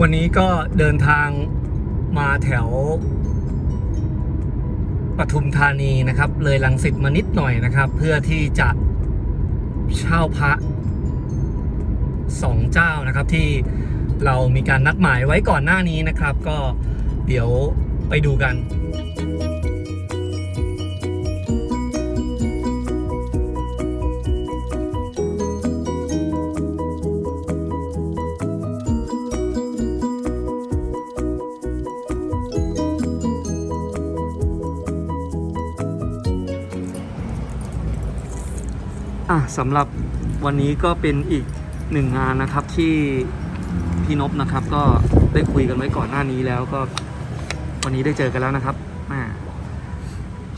วันนี้ก็เดินทางมาแถวปทุมธานีนะครับ เลยลังสิตมานิดหน่อยนะครับ เพื่อที่จะเช่าพระสองเจ้านะครับที่เรามีการนัดหมายไว้ก่อนหน้านี้นะครับ ก็เดี๋ยวไปดูกัน อะสำหรับวันนี้ก็เป็นอีกหนึ่งงานนะครับที่พี่นพนะครับ ก็ได้คุยกันไว้ก่อนหน้านี้แล้วก็ วันนี้ได้เจอกันแล้วนะครับ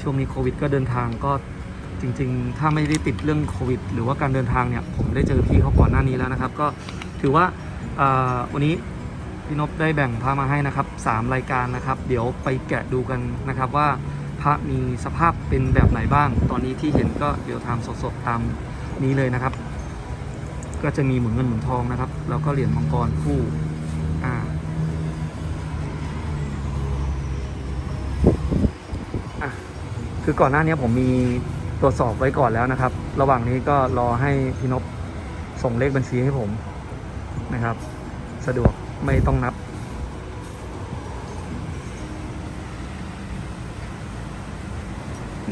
ช่วงนี้โควิด ก็เดินทางก็จริง ๆ ถ้าไม่ได้ติดเรื่องโควิด หรือว่าการเดินทางเนี่ยผมได้เจอพี่เขาก่อนหน้านี้แล้วนะครับ ก็ถือว่าอ่าวันนี้พี่นพได้แบ่งพามาให้นะครับสามรายการนะครับ เดี๋ยวไปแกะดูกันนะครับว่า พระมีสภาพเป็นแบบไหนบ้าง ตอนนี้ที่เห็นก็เดี๋ยวทำสดๆตามนี้เลยนะครับ ก็จะมีหมุนเงินหมุนทองนะครับ แล้วก็เหรียญมังกรคู่อ่าคือก่อนหน้านี้ผมมีตรวจสอบไว้ก่อนแล้วนะครับ ระหว่างนี้ก็รอให้พี่นพส่งเลขบัญชีให้ผมนะครับ สะดวกไม่ต้องนับ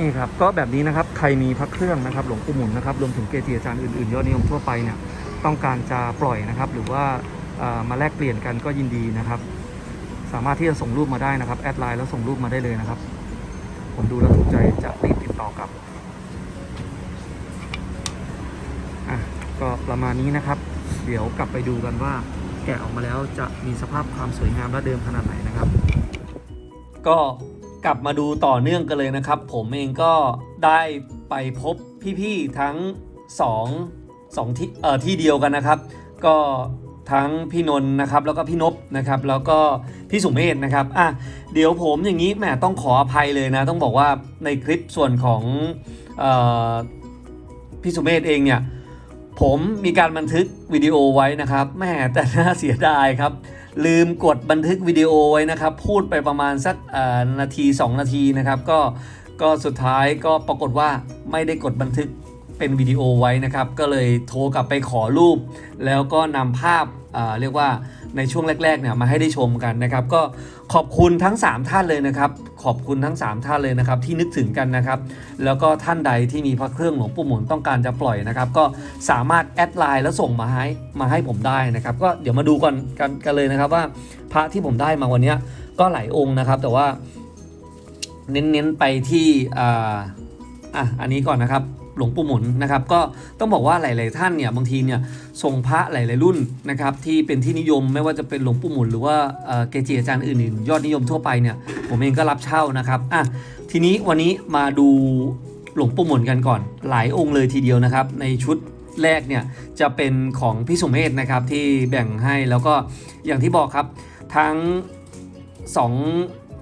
นี่ครับก็แบบนี้นะครับใครมีพระเครื่องนะครับหลวงปู่หมุนนะครับรวมถึงเกจิอาจารย์อื่นๆยอดนิยมทั่วไปเนี่ยต้องการจะปล่อยนะครับ หรือว่ามาแลกเปลี่ยนกันก็ยินดีนะครับ สามารถที่จะส่งรูปมาได้นะครับแอดไลน์แล้วส่งรูปมาได้เลยนะครับ ผมดูแล้วถูกใจจะรีบติดต่อกลับอะก็ประมาณนี้นะครับ เดี๋ยวกลับไปดูกันว่าแกะออกมาแล้วจะมีสภาพความสวยงามและเดิมขนาดไหนนะครับ ก็ กลับมาดูต่อเนื่องกันเลยนะครับ ผมเองก็ได้ไปพบพี่ๆทั้ง2 2ที่เอ่อที่เดียวกันนะครับ ก็ทั้งพี่นนท์นะครับแล้วก็พี่นพนะครับแล้วก็พี่สุเมธนะครับอะเดี๋ยวผมอย่างนี้แหมต้องขออภัยเลยนะ ต้องบอกว่าในคลิปส่วนของออพี่สุเมธเองเนี่ยผมมีการบันทึกวิดีโอไว้นะครับแม่แต่น่าเสียดายครับ ลืมกดบันทึกวิดีโอไว้นะครับ พูดไปประมาณสักนาที 2 นาทีนะครับ ก็ก็สุดท้ายก็ปรากฏว่าไม่ได้กดบันทึก เป็นวิดีโอไว้นะครับ ก็เลยโทรกลับไปขอรูป แล้วก็นำภาพเอ่อเรียกว่าในช่วงแรกๆเนี่ยมาให้ได้ชมกันนะครับ ก็ขอบคุณทั้ง 3 ท่านเลยนะครับ ขอบคุณทั้ง 3 ท่านเลยนะครับ ที่นึกถึงกันนะครับ แล้วก็ท่านใดที่มีพระเครื่องหลวงปู่หมุนต้องการจะปล่อยนะครับ ก็สามารถแอดไลน์แล้วส่งมาให้มาให้ผมได้นะครับ ก็เดี๋ยวมาดูก่อนกันกันเลยนะครับว่าพระที่ผมได้มาวันนี้ก็หลายองค์นะครับ แต่ว่าเน้นๆไปที่อ่าอะอันนี้ก่อนนะครับ หลวงปู่หมุนนะครับก็ต้องบอกว่าหลาย ๆ ท่านเนี่ยบางทีเนี่ยส่งพระหลาย ๆ รุ่นนะครับที่เป็นที่นิยมไม่ว่าจะเป็นหลวงปู่หมุนหรือว่าเกจิอาจารย์อื่น ๆ ยอดนิยมทั่วไปเนี่ยผมเองก็รับเช่านะครับอะทีนี้วันนี้มาดูหลวงปู่หมุนกันก่อน หลายองค์เลยทีเดียวนะครับ ในชุดแรกเนี่ยจะเป็นของพี่สุเมธนะครับที่แบ่งให้แล้วก็อย่างที่บอกครับทั้งสอง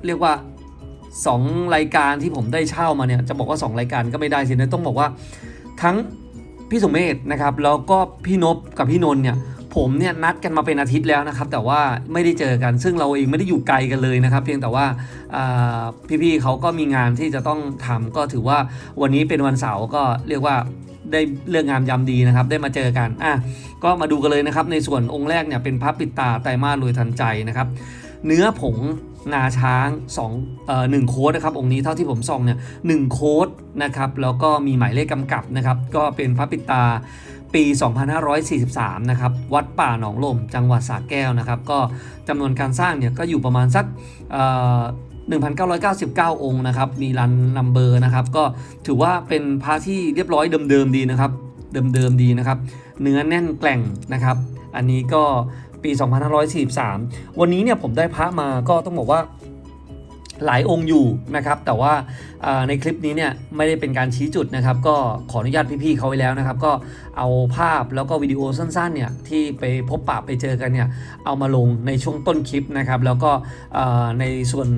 เรียกว่า สองรายการที่ผมได้เช่ามาเนี่ยจะบอกว่า 2 รายการก็ไม่ได้สินะต้องบอกว่า ทั้งพี่สุเมธนะครับแล้วก็พี่นพกับพี่นนท์เนี่ยผมเนี่ยนัดกันมาเป็นอาทิตย์แล้วนะครับ แต่ว่าไม่ได้เจอกันซึ่งเราเองไม่ได้อยู่ไกลกันเลยนะครับ เพียงแต่ว่าพี่ๆเขาก็มีงานที่จะต้องทำก็ถือว่าวันนี้เป็นวันเสาร์ก็เรียกว่าได้เรื่องงามยามดีนะครับ ได้มาเจอกันอะก็มาดูกันเลยนะครับ ในส่วนองค์แรกเนี่ยเป็นพระปิดตาไตรมาสรวยทันใจนะครับ เนื้อผง งาช้าง2เอ่อหนึ่งโค้ดนะครับองค์นี้เท่าที่ผมส่องเนี่ยหนึ่งโค้ดนะครับแล้วก็มีหมายเลขกำกับนะครับก็เป็นพระปิตาปี 2543 นะครับ วัดป่าหนองลม จังหวัดสระแก้วนะครับ ก็จำนวนการสร้างเนี่ยก็อยู่ประมาณสักเอ่อ1,999 องค์นะครับ มีรันนัมเบอร์นะครับ ก็ถือว่าเป็นพระที่เรียบร้อยเดิมๆดีนะครับ เดิมๆดีนะครับ เนื้อแน่นแกล่งนะครับ อันนี้ก็ ปี 2543 วันนี้เนี่ยผมได้พระมาก็ต้องบอกว่าหลายองค์อยู่นะครับ แต่ว่าในคลิปนี้เนี่ยไม่ได้เป็นการชี้จุดนะครับ ก็ขออนุญาตพี่ๆเขาไว้แล้วนะครับ ก็เอาภาพแล้วก็วิดีโอสั้นๆเนี่ยที่ไปพบปะไปเจอกันเนี่ยเอามาลงในช่วงต้นคลิปนะครับ แล้วก็ในส่วน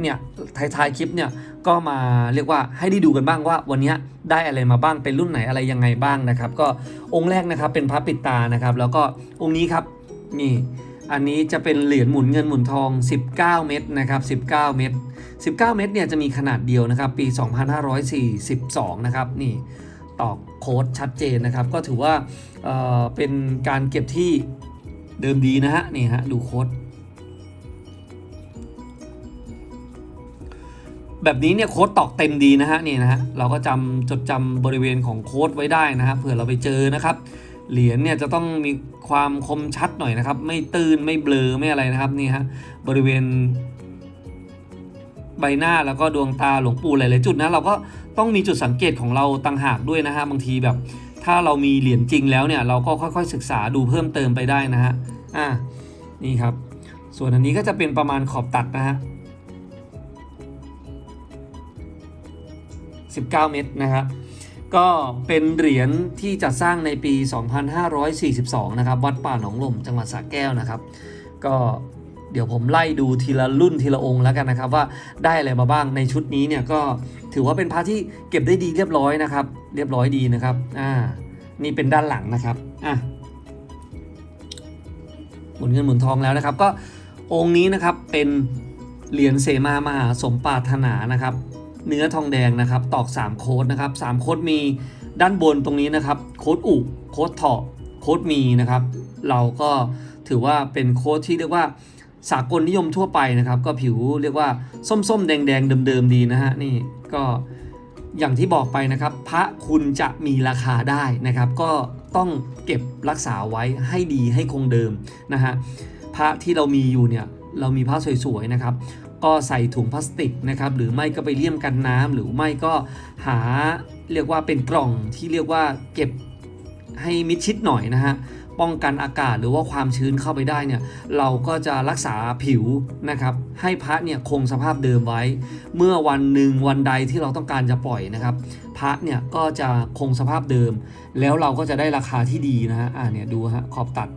เนี่ยท้ายๆคลิปเนี่ยก็มาเรียกว่าให้ได้ดูกันบ้างว่าวันนี้ได้อะไรมาบ้างเป็นรุ่นไหนอะไรยังไงบ้างนะครับ ก็องค์แรกนะครับเป็นพระปิดตานะครับ แล้วก็องค์นี้ครับ นี่ อันนี้จะเป็นเหรียญหมุนเงินหมุนทอง 19 เม็ดนะครับ 19 เม็ด19 เม็ดเนี่ยจะมีขนาดเดียวนะครับ ปี 2542 นะครับ นี่ตอกโค้ดชัดเจนนะครับ ก็ถือว่าเเป็นการเก็บที่เดิมดีนะฮะ นี่ฮะ ดูโค้ดแบบนี้เนี่ยโค้ดตอกเต็มดีนะฮะนี่นะฮะเราก็จำจดจำบริเวณของโค้ดไว้ได้นะฮะเผื่อเราไปเจอนะครับ เหรียญเนี่ยจะต้องมีความคมชัดหน่อยนะครับ ไม่ตื้นไม่เบลอไม่อะไรนะครับนี่ฮะบริเวณ ใบหน้าแล้วก็ดวงตาหลวงปู่หลายๆจุดนะเราก็ต้องมีจุดสังเกตของเราต่างหากด้วยนะฮะบางทีแบบ ถ้าเรามีเหรียญจริงแล้วเนี่ยเราก็ค่อยๆศึกษาดูเพิ่มเติมไปได้นะฮะอะนี่ครับ ส่วนอันนี้ก็จะเป็นประมาณขอบตัดนะฮะ19 เม็ดนะครับ ก็เป็นเหรียญที่จัดสร้างในปี 2542 นะครับ วัดป่าหนองลมจังหวัดสระแก้วนะครับ ก็เดี๋ยวผมไล่ดูทีละรุ่นทีละองค์แล้วกันนะครับ ว่าได้อะไรมาบ้างในชุดนี้เนี่ยก็ถือว่าเป็นพระที่เก็บได้ดีเรียบร้อยนะครับ เรียบร้อยดีนะครับอ่านี่เป็นด้านหลังนะครับอะหมุนเงินหมุนทองแล้วนะครับ ก็องค์นี้นะครับเป็นเหรียญเสมามหาสมปรารถนานะครับ เนื้อทองแดงนะครับ ตอก 3 โค้ดนะครับ3โค้ดมีด้านบนตรงนี้นะครับ โค้ดอุโค้ดเถาะโค้ดมีนะครับ เราก็ถือว่าเป็นโค้ดที่เรียกว่าสากลนิยมทั่วไปนะครับ ก็ผิวเรียกว่าส้มๆ แดงๆ เดิมๆ ดีนะฮะนี่ก็อย่างที่บอกไปนะครับ พระคุณจะมีราคาได้นะครับ ก็ต้องเก็บรักษาไว้ให้ดีให้คงเดิมนะฮะพระที่เรามีอยู่เนี่ยเรามีพระสวยๆนะครับ ก็ใส่ถุงพลาสติกนะครับหรือไม่ก็ไปเลี่ยมกันน้ำหรือไม่ก็หาเรียกว่าเป็นกล่องที่เรียกว่าเก็บให้มิดชิดหน่อยนะฮะป้องกันอากาศหรือว่าความชื้นเข้าไปได้เนี่ยเราก็จะรักษาผิวนะครับให้พระเนี่ยคงสภาพเดิมไว้ เมื่อวันหนึ่งวันใดที่เราต้องการจะปล่อยนะครับพระเนี่ยก็จะคงสภาพเดิม แล้วเราก็จะได้ราคาที่ดีนะฮะอ่าเนี่ยดูฮะขอบตัด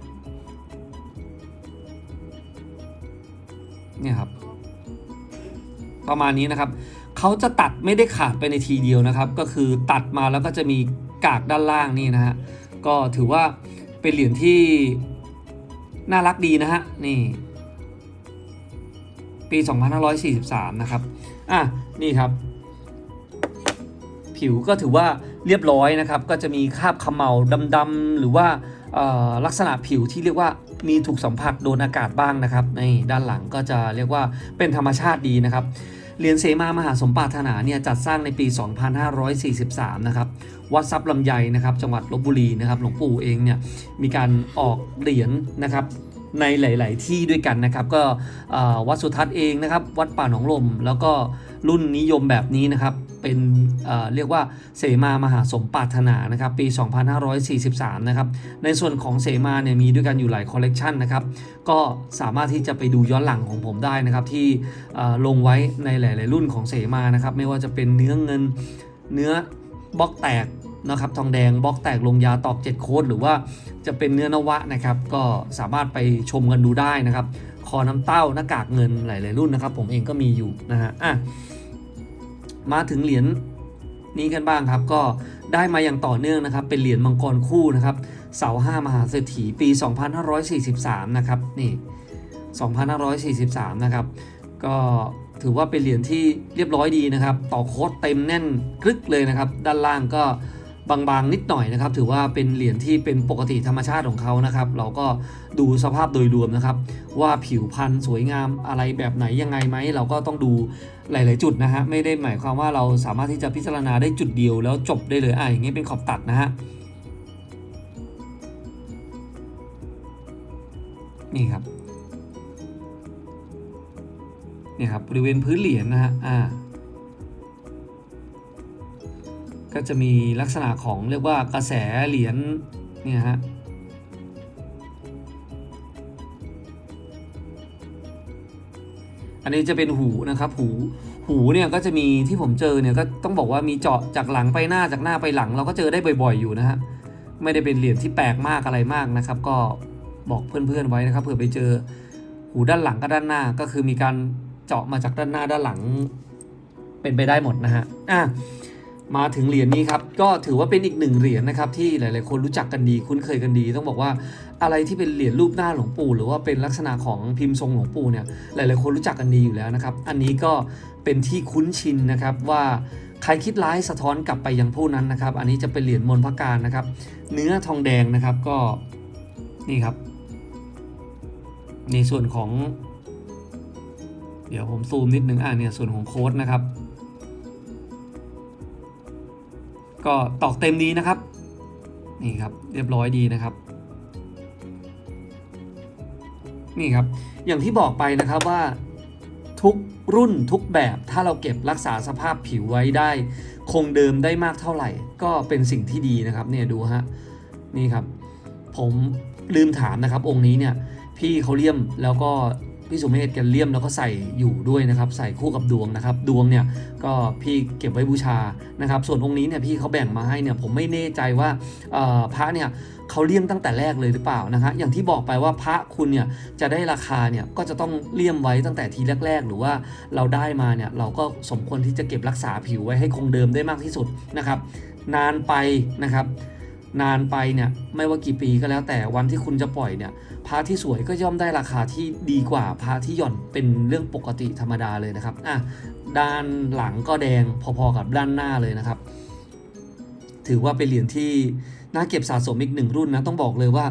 เนี่ยครับ ประมาณนี้นะครับเขาจะตัดไม่ได้ขาดไปในทีเดียวนะครับ ก็คือตัดมาแล้วก็จะมีกากด้านล่างนี่นะฮะก็ถือว่าเป็นเหรียญที่น่ารักดีนะฮะนี่ ปี 2543 นะครับอะนี่ครับ ผิวก็ถือว่าเรียบร้อยนะครับ ก็จะมีคราบขมเหลาดำๆหรือว่าลักษณะผิวที่เรียกว่า มีถูกสัมผัสโดนอากาศบ้างนะครับในด้านหลังก็จะเรียกว่าเป็นธรรมชาติดีนะครับเหรียญเสมามหาสมปรารถนาเนี่ยจัดสร้างในปี 2543 นะครับวัดทรัพย์ลำไยนะครับจังหวัดลบบุรีนะครับหลวงปู่เองเนี่ยมีการออกเหรียญนะครับในหลาย ๆ ที่ด้วยกันนะครับ ก็วัดสุทัศน์เองนะครับ วัดป่าหนองลมแล้วก็ รุ่นนิยมแบบนี้นะครับ เป็นเเรียกว่าเสมามหาสมปรารถนานะครับ ปี 2543 นะครับ ในส่วนของเสมาเนี่ยมีด้วยกันอยู่หลายคอลเลกชันนะครับ ก็สามารถที่จะไปดูย้อนหลังของผมได้นะครับ ที่ลงไว้ในหลาย ๆ รุ่นของเสมานะครับ ไม่ว่าจะเป็นเนื้อเงินเนื้อบล็อกแตกนะครับทองแดงบล็อกแตกลงยาตอก 7 โค้ดหรือว่าจะเป็นเนื้อนวะนะครับ ก็สามารถไปชมกันดูได้นะครับ คอน้ำเต้าหน้ากากเงินหลายๆรุ่นนะครับ ผมเองก็มีอยู่นะฮะอะมาถึงเหรียญนี้กันบ้างครับ ก็ได้มาอย่างต่อเนื่องนะครับ เป็นเหรียญมังกรคู่นะครับ เสาห้ามหาเศรษฐีปี 2543 นะครับนี่2543 นะครับ ก็ถือว่าเป็นเหรียญที่เรียบร้อยดีนะครับ ต่อโค้ดเต็มแน่นกรึกเลยนะครับ ด้านล่างก็ บางๆนิดหน่อยนะครับ ถือว่าเป็นเหรียญที่เป็นปกติธรรมชาติของเขานะครับ เราก็ดูสภาพโดยรวมนะครับ ว่าผิวพรรณสวยงามอะไรแบบไหนยังไงไหม เราก็ต้องดูหลาย ๆ จุดนะฮะ ไม่ได้หมายความว่าเราสามารถที่จะพิจารณาได้จุดเดียวแล้วจบได้เลยอะอย่างเงี้เป็นขอบตัดนะฮะนี่ครับนี่ครับบริเวณพื้นเหรียญนะฮะอ่า ก็จะมีลักษณะของเรียกว่ากระแสเหรียญเนี่ยฮะอันนี้จะเป็นหูนะครับหูหูเนี่ยก็จะมีที่ผมเจอเนี่ยก็ต้องบอกว่ามีเจาะจากหลังไปหน้าจากหน้าไปหลัง เราก็เจอได้บ่อย ๆ อยู่นะฮะไม่ได้เป็นเหรียญที่แปลกมากอะไรมากนะครับ ก็บอกเพื่อนๆไว้นะครับเผื่อไปเจอหูด้านหลังกับด้านหน้า ก็คือมีการเจาะมาจากด้านหน้าด้านหลัง เป็นไปได้หมดนะฮะอะ มาถึงเหรียญนี้ครับ ก็ถือว่าเป็นอีกหนึ่งเหรียญนะครับที่หลาย ๆ คนรู้จักกันดีคุ้นเคยกันดี ต้องบอกว่าอะไรที่เป็นเหรียญรูปหน้าหลวงปู่ หรือว่าเป็นลักษณะของพิมพ์ทรงหลวงปู่เนี่ยหลาย ๆ คนรู้จักกันดีอยู่แล้วนะครับ อันนี้ก็เป็นที่คุ้นชินนะครับว่าใครคิดร้ายสะท้อนกลับไปยังผู้นั้นนะครับ อันนี้จะเป็นเหรียญมนพระการนะครับ เนื้อทองแดงนะครับก็นี่ครับ ในส่วนของ เดี๋ยวผมซูมนิดนึงอ่าเนี่ยส่วนของโค้ดนะครับ ก็ตอกเต็มดีนะครับ นี่ครับเรียบร้อยดีนะครับ นี่ครับอย่างที่บอกไปนะครับว่าทุกรุ่นทุกแบบถ้าเราเก็บรักษาสภาพผิวไว้ได้ คงเดิมได้มากเท่าไหร่ ก็เป็นสิ่งที่ดีนะครับเนี่ยดูฮะนี่ครับ ผมลืมถามนะครับองค์นี้เนี่ยพี่เขาเลี่ยมแล้วก็ พี่สุเมธแกเลี่ยมแล้วก็ใส่อยู่ด้วยนะครับ ใส่คู่กับดวงนะครับ ดวงเนี่ยก็พี่เก็บไว้บูชานะครับ ส่วนองค์นี้เนี่ยพี่เขาแบ่งมาให้เนี่ยผมไม่แน่ใจว่าพระเนี่ยเขาเลี่ยมตั้งแต่แรกเลยหรือเปล่านะฮะอย่างที่บอกไปว่าพระคุณเนี่ยจะได้ราคาเนี่ยก็จะต้องเลี่ยมไว้ตั้งแต่ทีแรก ๆ หรือว่าเราได้มาเนี่ยเราก็สมควรที่จะเก็บรักษาผิวไว้ให้คงเดิมได้มากที่สุดนะครับ นานไปนะครับ นานไปเนี่ยไม่ว่ากี่ปีก็แล้วแต่วันที่คุณจะปล่อยเนี่ยพระที่สวยก็ย่อมได้ราคาที่ดีกว่าพระที่หย่อนเป็นเรื่องปกติธรรมดาเลยนะครับอะด้านหลังก็แดงพอๆกับด้านหน้าเลยนะครับ ถือว่าเป็นเหรียญที่น่าเก็บสะสมอีกหนึ่งรุ่นนะต้องบอกเลยว่า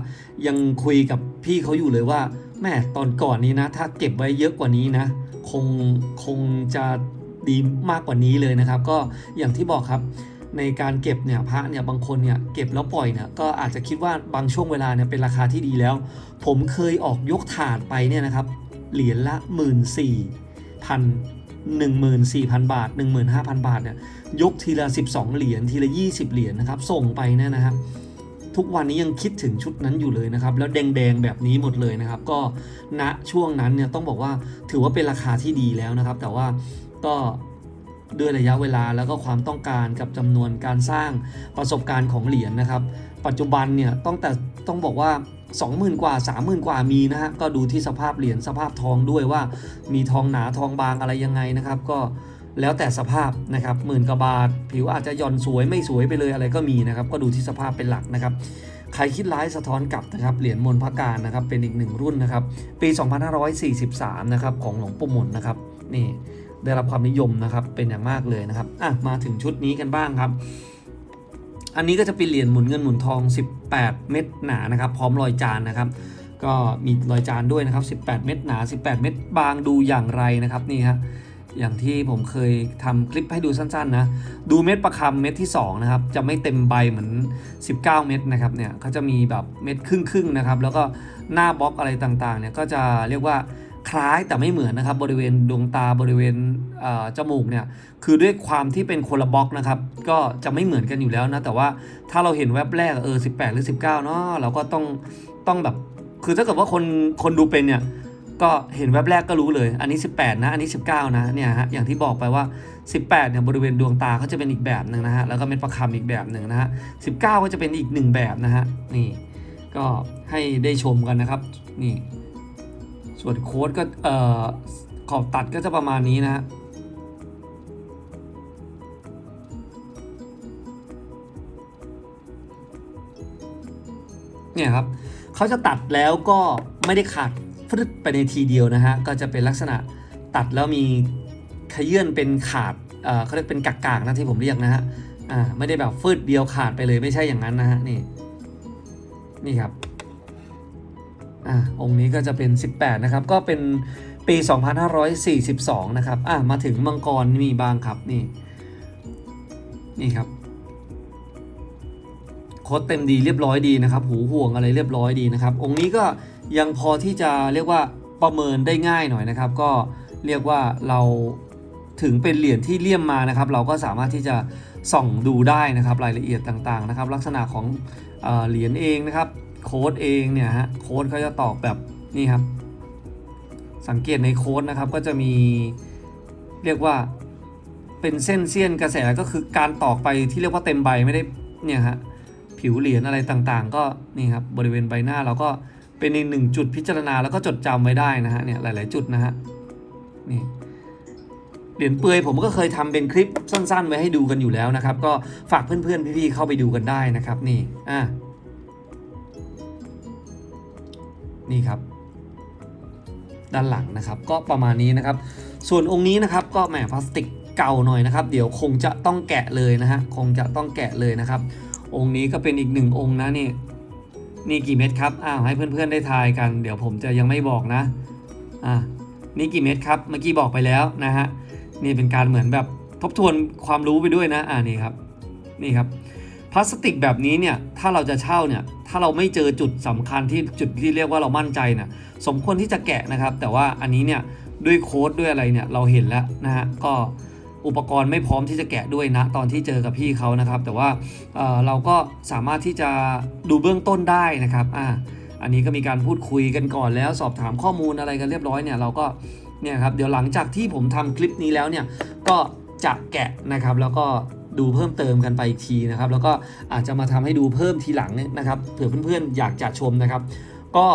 ยังคุยกับพี่เขาอยู่เลยว่าแม่ตอนก่อนนี้นะ ถ้าเก็บไว้เยอะกว่านี้นะ คงคงจะดีมากกว่านี้เลยนะครับ ก็อย่างที่บอกครับ ในการเก็บเนี่ยพระเนี่ยบางคนเนี่ยเก็บแล้วปล่อยเนี่ยก็อาจจะคิดว่าบางช่วงเวลาเนี่ยเป็นราคาที่ดีแล้ว ผมเคยออกยกถาดไปเนี่ยนะครับเหรียญละ 1 4 0 0พัน14,000 บาท 15,000 บาทเนี่ยยกทีละ 12 เหรียญทีละ 20 เหรียญนะครับส่งไปเนี่ยนะครับทุกวันนี้ยังคิดถึงชุดนั้นอยู่เลยนะครับ แล้วแดงๆแบบนี้หมดเลยนะครับ ก็ณช่วงนั้นเนี่ยต้องบอกว่าถือว่าเป็นราคาที่ดีแล้วนะครับ แต่ว่าก็ ด้วยระยะเวลาแล้วก็ความต้องการกับจำนวนการสร้างประสบการณ์ของเหรียญนะครับ ปัจจุบันเนี่ยต้องแต่ต้องบอกว่า 20,000 กว่า 30,000 กว่ามีนะฮะก็ดูที่สภาพเหรียญสภาพทองด้วยว่า มีทองหนาทองบางอะไรยังไงนะครับ ก็แล้วแต่สภาพนะครับหมื่นกว่าบาท ผิวอาจจะย่อนสวยไม่สวยไปเลยอะไรก็มีนะครับ ก็ดูที่สภาพเป็นหลักนะครับใครคิดร้ายสะท้อนกลับนะครับ เหรียญมนพระการนะครับ เป็นอีกหนึ่งรุ่นนะครับ ปี 2543 นะครับ ของหลวงปู่หมุนนะครับ นี่ ได้รับความนิยมนะครับเป็นอย่างมากเลยนะครับอะมาถึงชุดนี้กันบ้างครับ อันนี้ก็จะเป็นเหรียญหมุนเงินหมุนทอง 18 เม็ดหนานะครับ พร้อมรอยจานนะครับ ก็มีรอยจานด้วยนะครับ 18 เม็ดหนา 18 เม็ดบางดูอย่างไรนะครับนี่ฮะอย่างที่ผมเคยทำคลิปให้ดูสั้นๆนะ ดูเม็ดประคำเม็ดที่ 2 นะครับ จะไม่เต็มใบเหมือน 19 เม็ดนะครับเนี่ยเขาจะมีแบบเม็ดครึ่งๆนะครับ แล้วก็หน้าบล็อกอะไรต่างๆเนี่ยก็จะเรียกว่า คล้ายแต่ไม่เหมือนนะครับบริเวณดวงตาบริเวณเจมูกเนี่ยคือด้วยความที่เป็นคนละบล็อกนะครับก็จะไม่เหมือนกันอยู่แล้วนะแต่ว่าถ้าเราเห็นแว็บแรกเออ18 หรือ 19เนาะเราก็ต้องต้องแบบคือถ้าเกิดว่าคนคนดูเป็นเนี่ยก็เห็นแว็บแรกก็รู้เลย อันนี้ 18 นะ อันนี้ 19 นะเนี่ยฮะอย่างที่บอกไปว่า 18เนี่ยบริเวณดวงตาเขาจะเป็นอีกแบบหนึ่งนะฮะแล้วก็เม็ดประคำอีกแบบหนึ่งนะฮะ19 ก็จะเป็นอีกหนึ่งแบบนะฮะนี่ก็ให้ได้ชมกันนะครับนี่ ส่วนโค้ดก็เอ่อขอบตัดก็จะประมาณนี้นะฮะเนี่ยครับเขาจะตัดแล้วก็ไม่ได้ขาดฟึดไปในทีเดียวนะฮะ ก็จะเป็นลักษณะตัดแล้วมีขยื่นเป็นขาดเเขาเรียกเป็นกากๆนะที่ผมเรียกนะฮะ อ่า ไม่ได้แบบฟืดเดียวขาดไปเลยไม่ใช่อย่างนั้นนะฮะ นี่ นี่ครับ อ่าองค์นี้ก็จะเป็น 18 นะครับ ก็เป็นปี 2542 นะครับ อ่ามาถึงมังกรมีบ้างครับนี่นี่ครับโค้ดเต็มดีเรียบร้อยดีนะครับ หูห่วงอะไรเรียบร้อยดีนะครับ องค์นี้ก็ยังพอที่จะเรียกว่าประเมินได้ง่ายหน่อยนะครับ ก็เรียกว่าเราถึงเป็นเหรียญที่เลี่ยมมานะครับ เราก็สามารถที่จะส่องดูได้นะครับ รายละเอียดต่างๆนะครับ ลักษณะของเหรียญเองนะครับ โค้ดเองเนี่ยฮะโค้ดเขาจะตอบแบบนี่ครับ สังเกตในโค้ดนะครับก็จะมีเรียกว่าเป็นเส้นเสี้ยนกระแสก็คือการตอกไปที่เรียกว่าเต็มใบไม่ได้เนี่ยฮะผิวเหรียญอะไรต่างๆ ก็นี่ครับบริเวณใบหน้าเราก็เป็นอีกหนึ่งจุดพิจารณาแล้วก็จดจำไว้ได้นะฮะเนี่ยหลาย ๆ จุดนะฮะนี่เหรียญเปือยผมก็เคยทำเป็นคลิปสั้น ๆ ไว้ให้ดูกันอยู่แล้วนะครับ ก็ฝากเพื่อน ๆ พี่ ๆ เข้าไปดูกันได้นะครับนี่อะ นี่ครับ ด้านหลังนะครับ ก็ประมาณนี้นะครับ ส่วนองค์นี้นะครับก็แหมพลาสติกเก่าหน่อยนะครับ เดี๋ยวคงจะต้องแกะเลยนะฮะคงจะต้องแกะเลยนะครับ องค์นี้ก็เป็นอีกหนึ่งองค์นะนี่นี่กี่เม็ดครับอ้าวให้เพื่อนๆได้ทายกัน เดี๋ยวผมจะยังไม่บอกนะอ่านี่กี่เม็ดครับเมื่อกี้บอกไปแล้วนะฮะนี่เป็นการเหมือนแบบทบทวนความรู้ไปด้วยนะอ่านี่ครับนี่ครับ พลาสติกแบบนี้เนี่ยถ้าเราจะเช่าเนี่ยถ้าเราไม่เจอจุดสำคัญที่จุดที่เรียกว่าเรามั่นใจเนี่ยสมควรที่จะแกะนะครับ แต่ว่าอันนี้เนี่ยด้วยโค้ดด้วยอะไรเนี่ยเราเห็นแล้วนะฮะก็อุปกรณ์ไม่พร้อมที่จะแกะด้วยนะตอนที่เจอกับพี่เขานะครับ แต่ว่าเออเราก็สามารถที่จะดูเบื้องต้นได้นะครับอ่าอันนี้ก็มีการพูดคุยกันก่อนแล้วสอบถามข้อมูลอะไรกันเรียบร้อยเนี่ยเราก็เนี่ยครับเดี๋ยวหลังจากที่ผมทำคลิปนี้แล้วเนี่ยก็จะแกะนะครับแล้วก็ ดูเพิ่มเติมกันไปอีกทีนะครับ แล้วก็อาจจะมาทำให้ดูเพิ่มทีหลังนะครับเผื่อเพื่อนๆอยากจะชมนะครับ ก็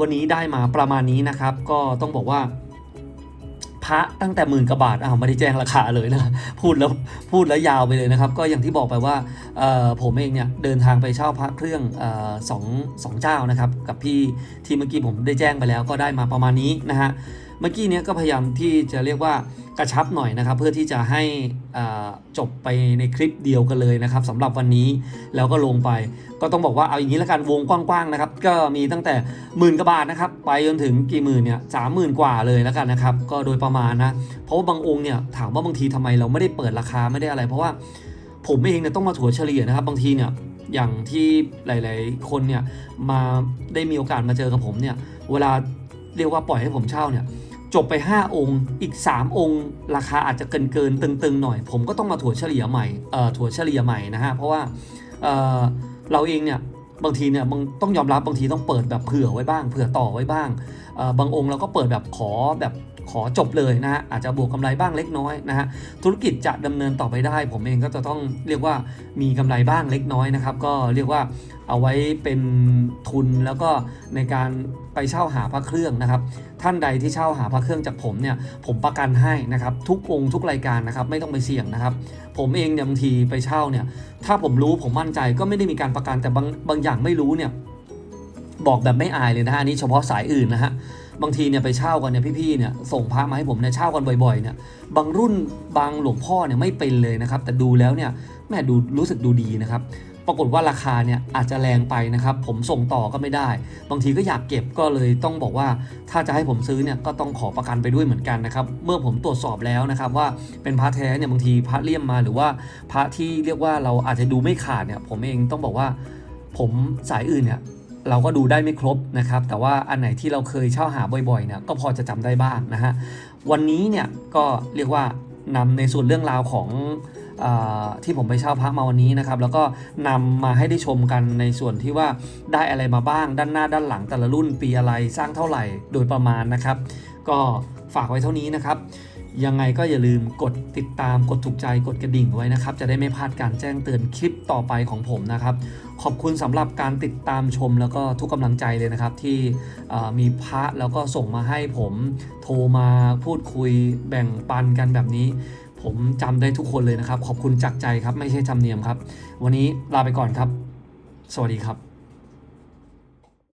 วันนี้ได้มาประมาณนี้นะครับ ก็ต้องบอกว่าพระตั้งแต่หมื่นกว่าบาทอ้าวไม่ได้แจ้งราคาเลยนะพูดแล้วพูดแล้วยาวไปเลยนะครับ ก็อย่างที่บอกไปว่าผมเองเนี่ยเดินทางไปเช่าพระเครื่องออสองสองเจ้านะครับ กับพี่ที่เมื่อกี้ผมได้แจ้งไปแล้วก็ได้มาประมาณนี้นะฮะ เมื่อกี้เนี้ยก็พยายามที่จะเรียกว่ากระชับหน่อยนะครับ เพื่อที่จะให้อ่าจบไปในคลิปเดียวกันเลยนะครับสำหรับวันนี้แล้วก็ลงไป ก็ต้องบอกว่าเอาอย่างนี้ละกันวงกว้างๆนะครับก็มีตั้งแต่หมื่นกว่าบาทนะครับไปจนถึงกี่หมื่นเนี่ยสามหมื่นกว่าเลยแล้วกันนะครับก็โดยประมาณนะเพราะว่าบางองค์เนี่ยถามว่าบางทีทำไมเราไม่ได้เปิดราคาไม่ได้อะไร เพราะว่าผมเองเนี่ยต้องมาถัวเฉลี่ยนะครับ บางทีเนี่ยอย่างที่หลาย ๆ คนเนี่ยมาได้มีโอกาสมาเจอกับผมเนี่ยเวลาเรียกว่าปล่อยให้ผมเช่าเนี่ย จบไป 5 องค์ อีก 3 องค์ ราคาอาจจะเกินเกินๆตึงๆหน่อย ผมก็ต้องมาถัวเฉลี่ยใหม่เอ่อถัวเฉลี่ยใหม่นะฮะ เพราะว่าเอ่อเราเองเนี่ยบางทีเนี่ยบางต้องยอมรับบางทีต้องเปิดแบบเผื่อไว้บ้าง เผื่อต่อไว้บ้างเอ่อบางองค์เราก็เปิดแบบขอแบบ ขอจบเลยนะฮะอาจจะบวกกำไรบ้างเล็กน้อยนะฮะธุรกิจจะดำเนินต่อไปได้ ผมเองก็จะต้องเรียกว่ามีกำไรบ้างเล็กน้อยนะครับ ก็เรียกว่าเอาไว้เป็นทุนแล้วก็ในการไปเช่าหาพระเครื่องนะครับ ท่านใดที่เช่าหาพระเครื่องจากผมเนี่ยผมประกันให้นะครับ ทุกองค์ทุกรายการนะครับ ไม่ต้องไปเสี่ยงนะครับ ผมเองเนี่ยบางทีไปเช่าเนี่ย ถ้าผมรู้ผมมั่นใจก็ไม่ได้มีการประกันแต่บางบางอย่างไม่รู้เนี่ยบอกแบบไม่อายเลยนะฮะอันนี้เฉพาะสายอื่นนะฮะ บางทีเนี่ยไปเช่ากันเนี่ยพี่ๆเนี่ยส่งพระมาให้ผมเนี่ยเช่ากันบ่อยๆเนี่ยบางรุ่นบางหลวงพ่อเนี่ยไม่เป็นเลยนะครับ แต่ดูแล้วเนี่ยแม่ดูรู้สึกดูดีนะครับปรากฏว่าราคาเนี่ยอาจจะแรงไปนะครับ ผมส่งต่อก็ไม่ได้ บางทีก็อยากเก็บก็เลยต้องบอกว่า ถ้าจะให้ผมซื้อเนี่ยก็ต้องขอประกันไปด้วยเหมือนกันนะครับ เมื่อผมตรวจสอบแล้วนะครับว่าเป็นพระแท้เนี่ยบางทีพระเลี่ยมมาหรือว่าพระที่เรียกว่าเราอาจจะดูไม่ขาดเนี่ยผมเองต้องบอกว่าผมสายอื่นเนี่ย เราก็ดูได้ไม่ครบนะครับ แต่ว่าอันไหนที่เราเคยเช่าหาบ่อยๆเนี่ยก็พอจะจำได้บ้างนะฮะวันนี้เนี่ยก็เรียกว่านำในส่วนเรื่องราวของอที่ผมไปเช่าพระมาวันนี้นะครับ แล้วก็นำมาให้ได้ชมกันในส่วนที่ว่าได้อะไรมาบ้าง ด้านหน้าด้านหลังแต่ละรุ่นปีอะไรสร้างเท่าไหร่โดยประมาณนะครับ ก็ฝากไว้เท่านี้นะครับ ยังไงก็อย่าลืมกดติดตามกดถูกใจกดกระดิ่งไว้นะครับ จะได้ไม่พลาดการแจ้งเตือนคลิปต่อไปของผมนะครับ ขอบคุณสำหรับการติดตามชมแล้วก็ทุกกำลังใจเลยนะครับ ที่มีพระแล้วก็ส่งมาให้ผมโทรมาพูดคุยแบ่งปันกันแบบนี้ ผมจำได้ทุกคนเลยนะครับ ขอบคุณจากใจครับไม่ใช่จำเนียมครับ วันนี้ลาไปก่อนครับ สวัสดีครับ